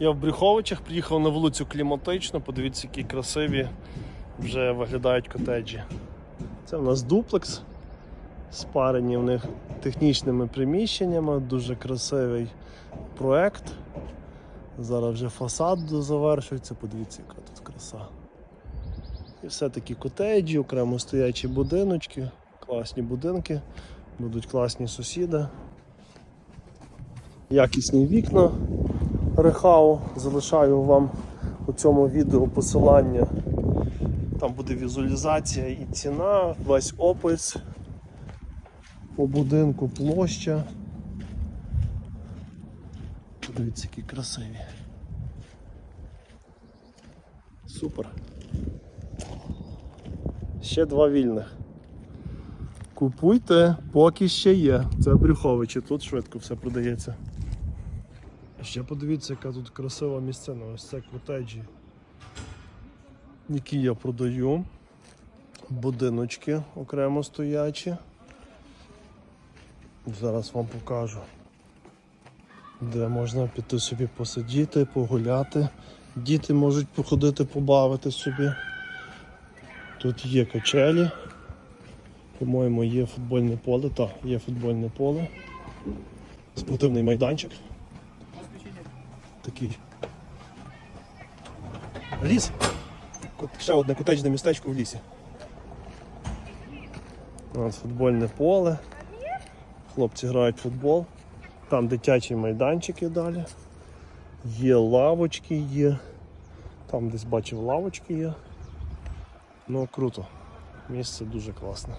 Я в Брюховичах приїхав на вулицю Кліматичну, подивіться, які красиві вже виглядають котеджі. Це в нас дуплекс, спарені в них технічними приміщеннями, дуже красивий проект. Зараз вже фасад завершується, подивіться, яка тут краса. І все такі котеджі, окремо стоячі будиночки, класні будинки, будуть класні сусіди. Якісні вікна Рехау. Залишаю вам у цьому відео посилання. Там буде візуалізація і ціна, весь опис по будинку, площа. Подивіться, які красиві. Супер. Ще два вільних. Купуйте, поки ще є. Це Брюховичі, тут швидко все продається. Ще подивіться, яка тут красива місцина. Ось це котеджі, які я продаю. Будиночки окремо стоячі. Зараз вам покажу, де можна піти собі посидіти, погуляти. Діти можуть походити, побавити собі. Тут є качелі. По-моєму, є футбольне поле. Так, є футбольне поле. Спортивний майданчик. Такий. Ліс. Ще одне котеджне містечко в лісі. От футбольне поле. Хлопці грають в футбол. Там дитячі майданчики далі. Є лавочки є. Там десь бачив лавочки є. Ну круто. Місце дуже класне.